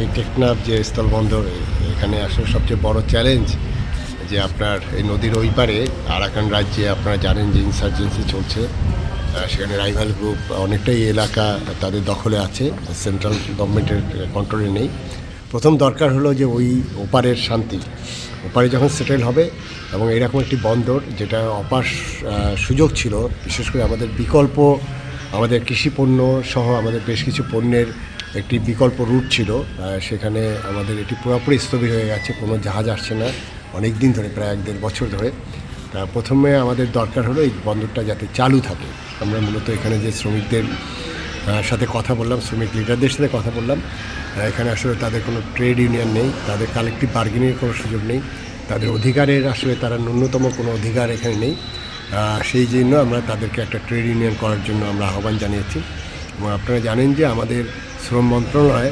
এই টেকনাফ যে স্থলবন্দর এখানে আসলে সবচেয়ে বড় চ্যালেঞ্জ যে আপনার এই নদীর ওই পারে আরাকান রাজ্যে আপনারা জানেন যে ইনসার্জেন্সি চলছে। সেখানে রাইভাল গ্রুপ অনেকটাই এলাকা তাদের দখলে আছে সেন্ট্রাল গভর্নমেন্টের কন্ট্রোলে নেই। প্রথম দরকার হলো যে ওই ওপারের শান্তি। ওপারে যখন সেটেল হবে এবং এরকম একটি বন্দর যেটা অপার সুযোগ ছিল, বিশেষ করে আমাদের বিকল্প, আমাদের কৃষি পণ্য সহ আমাদের বেশ কিছু পণ্যের একটি বিকল্প রুট ছিল সেখানে আমাদের এটি পুরোপুরি স্থবির হয়ে গেছে, কোনো জাহাজ আসছে না, অনেক দিন ধরে, প্রায় এক দেড় বছর ধরে। তা প্রথমে আমাদের দরকার হলো এই বন্দরটা যাতে চালু থাকে। আমরা মূলত এখানে যে শ্রমিকদের সাথে কথা বললাম, শ্রমিক লিডারদের সাথে কথা বললাম এখানে আসলে তাদের কোনো ট্রেড ইউনিয়ন নেই, তাদের কালেক্টিভ বার্গেনিংয়ের কোনো সুযোগ নেই, তাদের অধিকারের আসলে তারা ন্যূনতম কোনো অধিকার এখানে নেই। সেই জন্য আমরা তাদেরকে একটা ট্রেড ইউনিয়ন করার জন্য আমরা আহ্বান জানিয়েছি। এবং আপনারা জানেন যে আমাদের শ্রম মন্ত্রণালয়ে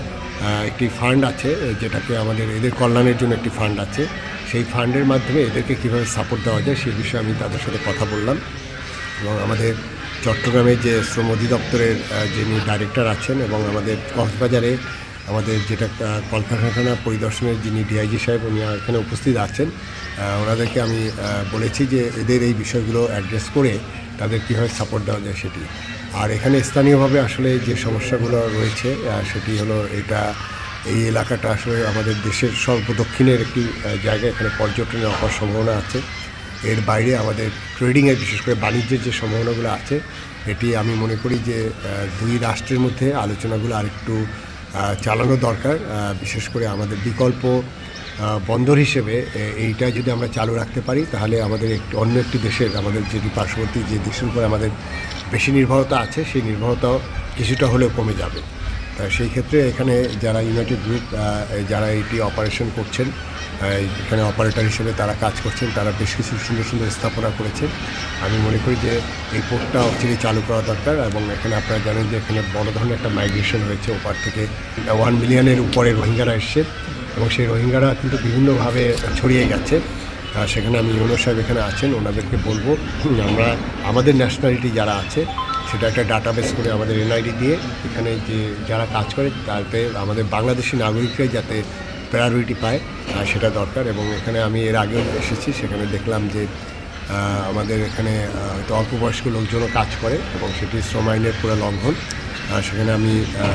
একটি ফান্ড আছে, যেটাকে আমাদের এদের কল্যাণের জন্য একটি ফান্ড আছে। সেই ফান্ডের মাধ্যমে এদেরকে কীভাবে সাপোর্ট দেওয়া যায় সেই বিষয়ে আমি তাদের সাথে কথা বললাম। এবং আমাদের চট্টগ্রামের যে শ্রম অধিদপ্তরের যিনি ডাইরেক্টর আছেন এবং আমাদের কক্সবাজারে আমাদের যেটা কলকারখানা পরিদর্শনের যিনি ডিআইজি সাহেব, উনি এখানে উপস্থিত আছেন। ওনাদেরকে আমি বলেছি যে এদের এই বিষয়গুলো অ্যাড্রেস করে তাদের কীভাবে সাপোর্ট দেওয়া যায় সেটি। আর এখানে স্থানীয়ভাবে আসলে যে সমস্যাগুলো রয়েছে সেটি হলো এটা, এই এলাকাটা আসলে আমাদের দেশের সর্বদক্ষিণের একটি জায়গা। এখানে পর্যটনের অপার সম্ভাবনা আছে। এর বাইরে আমাদের ট্রেডিংয়ের বিশেষ করে বাণিজ্যের যে সম্ভাবনাগুলো আছে, এটি আমি মনে করি যে দুই রাষ্ট্রের মধ্যে আলোচনাগুলো আরেকটু চালানো দরকার। বিশেষ করে আমাদের বিকল্প বন্দর হিসেবে এইটা যদি আমরা চালু রাখতে পারি, তাহলে আমাদের একটি অন্য একটি দেশের, আমাদের যেটি পার্শ্ববর্তী যে দেশের উপরে আমাদের বেশি নির্ভরতা আছে, সেই নির্ভরতাও কিছুটা হলেও কমে যাবে। তা সেই ক্ষেত্রে এখানে যারা ইউনাইটেড গ্রুপ যারা এটি অপারেশন করছেন এখানে অপারেটর হিসেবে তারা কাজ করছেন, তারা বেশ কিছু সুন্দর সুন্দর স্থাপনা করেছেন। আমি মনে করি যে এই পোর্টটা অচিরে চালু করা দরকার এবং এখানে আপনারা জানেন যে এখানে বড় ধরনের একটা মাইগ্রেশন হয়েছে, ওপার থেকে ওয়ান মিলিয়নের উপরে রোহিঙ্গারা এসছে। এবং সেই রোহিঙ্গারা কিন্তু বিভিন্নভাবে ছড়িয়ে গেছে। আর সেখানে আমি ইউনো সাহেব এখানে আছেন, ওনাদেরকে বলব, আমরা, আমাদের ন্যাশনালিটি যারা আছে, সেটা একটা ডাটাবেস করে আমাদের এনআইডি দিয়ে এখানে যে যারা কাজ করে, তাতে আমাদের বাংলাদেশি নাগরিকরাই যাতে প্রায়োরিটি পায় সেটা দরকার। এবং এখানে আমি এর আগেও এসেছি, সেখানে দেখলাম যে আমাদের এখানে হয়তো অল্প বয়স্ক লোকজনও কাজ করে এবং সেটি শ্রম আইনের পুরো লঙ্ঘন। সেখানে আমি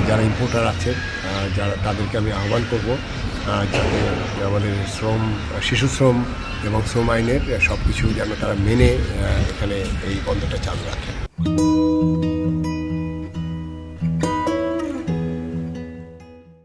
যারা ইম্পোর্টার আছে যারা, তাদেরকে আমি আহ্বান করব যাতে আমাদের শ্রম, শিশু শ্রম এবং শ্রম আইনের সব কিছু যেন তারা মেনে এখানে এই বন্ধটা চালু রাখে।